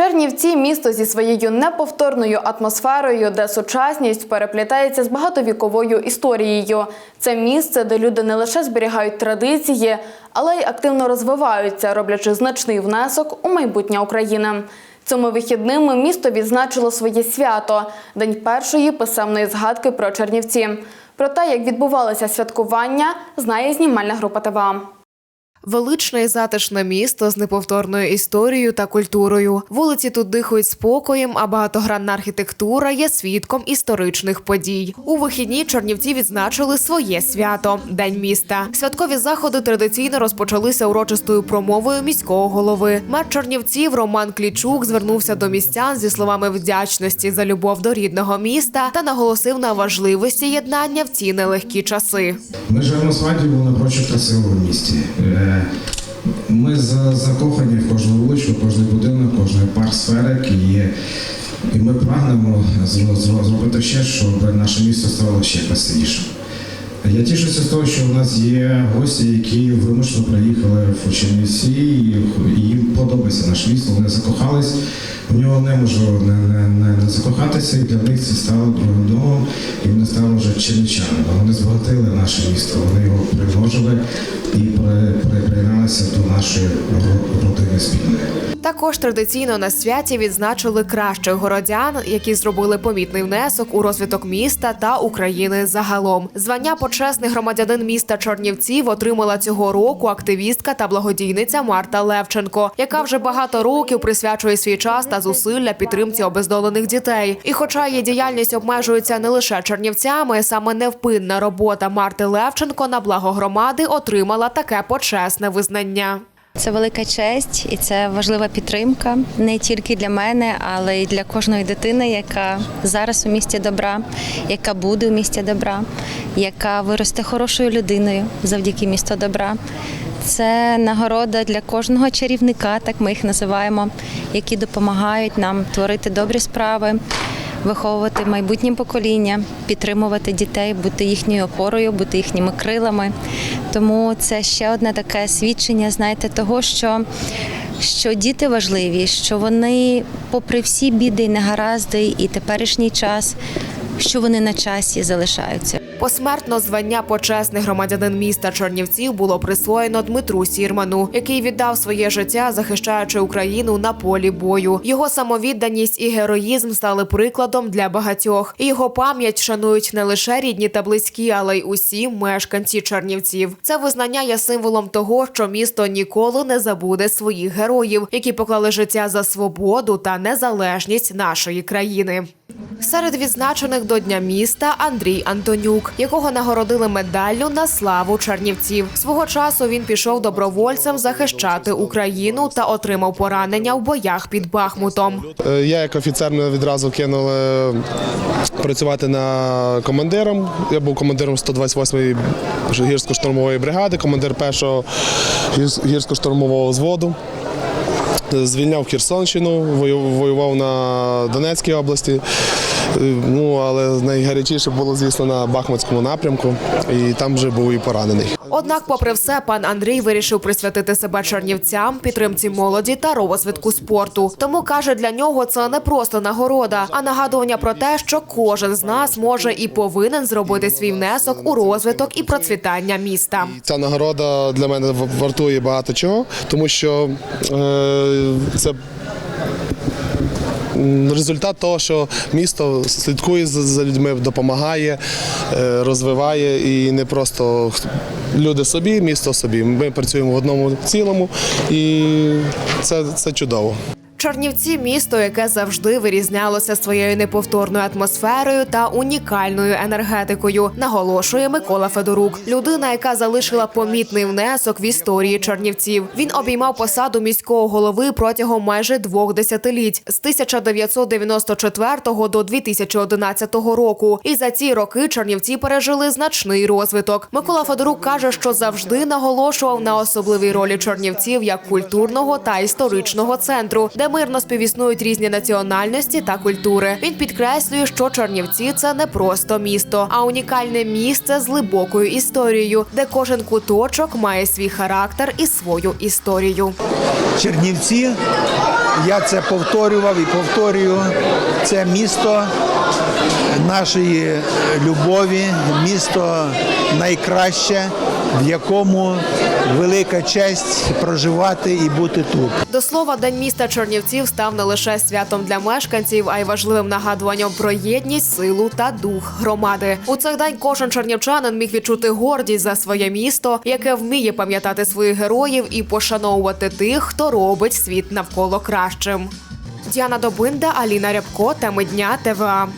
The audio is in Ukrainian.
Чернівці місто зі своєю неповторною атмосферою, де сучасність переплітається з багатовіковою історією. Це місце, де люди не лише зберігають традиції, але й активно розвиваються, роблячи значний внесок у майбутнє України. Цими вихідними місто відзначило своє свято день першої писемної згадки про Чернівці. Про те, як відбувалося святкування, знає знімальна група ТВА. Величне і затишне місто з неповторною історією та культурою. Вулиці тут дихають спокоєм, а багатогранна архітектура є свідком історичних подій. У вихідні Чернівці відзначили своє свято День міста. Святкові заходи традиційно розпочалися урочистою промовою міського голови. Мер Чернівців Роман Клічук звернувся до містян зі словами вдячності за любов до рідного міста та наголосив на важливості єднання в ці нелегкі часи. Ми живемо в Свадібу напрочуд красивому місті. Е, Ми закохані в кожну вуличку, кожний будинок, кожний парк сферик і, і ми прагнемо зро- зро- зробити ще, щоб наше місто стало ще красивішим. Я тішуся з того, що у нас є гості, які вимушено приїхали в Чернівці, і їм подобається наше місто. Вони закохались. В нього неможливо не, не, не, не закохатися, і для них це стало другим домом, і вони стали вже чернівчанами. Вони збагатили наше місто, вони його примножили і приєдналися до нашої ро- родини спільної. Також традиційно на святі відзначили кращих городян, які зробили помітний внесок у розвиток міста та України загалом. Звання почесний громадянин міста Чернівців отримала цього року активістка та благодійниця Марта Левченко, яка вже багато років присвячує свій час та зусилля підтримці обездолених дітей. І, хоча її діяльність обмежується не лише Чернівцями, саме невпинна робота Марти Левченко на благо громади отримала таке почесне визнання. Це велика честь і це важлива підтримка не тільки для мене, але й для кожної дитини, яка зараз у місті добра, яка буде у місті добра, яка виросте хорошою людиною завдяки місту добра. Це нагорода для кожного чарівника, так ми їх називаємо, які допомагають нам творити добрі справи, виховувати майбутнє покоління, підтримувати дітей, бути їхньою опорою, бути їхніми крилами. Тому це ще одне таке свідчення, знаєте, того, що. Що діти важливі, що вони, попри всі біди негаразди, і теперішній час, що вони на часі залишаються. Посмертно звання почесний громадянин міста Чернівців було присвоєно Дмитру Сірману, який віддав своє життя, захищаючи Україну на полі бою. Його самовідданість і героїзм стали прикладом для багатьох. Його пам'ять шанують не лише рідні та близькі, але й усі мешканці Чернівців. Це визнання є символом того, що місто ніколи не забуде своїх героїв, які поклали життя за свободу та незалежність нашої країни. Серед відзначених до Дня міста Андрій Антонюк, якого нагородили медаллю на славу Чернівців. Свого часу він пішов добровольцем захищати Україну та отримав поранення в боях під Бахмутом. Е, Я як офіцер мене відразу кинули працювати на командиром. Я був командиром 128-ї гірсько-штурмової бригади, командир першого гірсько- гірсько-штурмового взводу. Звільняв Херсонщину, вою- воював на Донецькій області. Е, Ну, але найгарячіше було, звісно, на Бахмутському напрямку, і там вже був і поранений. Однак, попри все, пан Андрій вирішив присвятити себе чернівцям, підтримці молоді та розвитку спорту. Тому каже, для нього це не просто нагорода, а нагадування про те, що кожен з нас може і повинен зробити свій внесок у розвиток і процвітання міста. Ця нагорода для мене вартує багато чого, тому що е, це результат того, що місто слідкує за, людьми, допомагає, е, розвиває і не просто люди собі, місто собі. Ми працюємо в одному цілому, і це, це чудово. Чернівці місто, яке завжди вирізнялося своєю неповторною атмосферою та унікальною енергетикою, наголошує Микола Федорук, людина, яка залишила помітний внесок в історії Чернівців. Він обіймав посаду міського голови протягом майже двох десятиліть з 1994 до 2011 року. І за ці роки Чернівці пережили значний розвиток. Микола Федорук каже, що завжди наголошував на особливій ролі Чернівців як культурного та історичного центру, де мирно співіснують різні національності та культури. Він підкреслює, що Чернівці це не просто місто, а унікальне місце з глибокою історією, де кожен куточок має свій характер і свою історію. Чернівці я це повторював і повторюю. Це місто нашої любові, місто найкраще, в якому велика честь проживати і бути тут. До слова, День міста Чернівців став не лише святом для мешканців, а й важливим нагадуванням про єдність, силу та дух громади. У цей день кожен чернівчанин міг відчути гордість за своє місто, яке вміє пам'ятати своїх героїв і пошановувати тих, хто робить світ навколо кращим. Діана Добинда, Аліна Рябко, теми дня ТВА.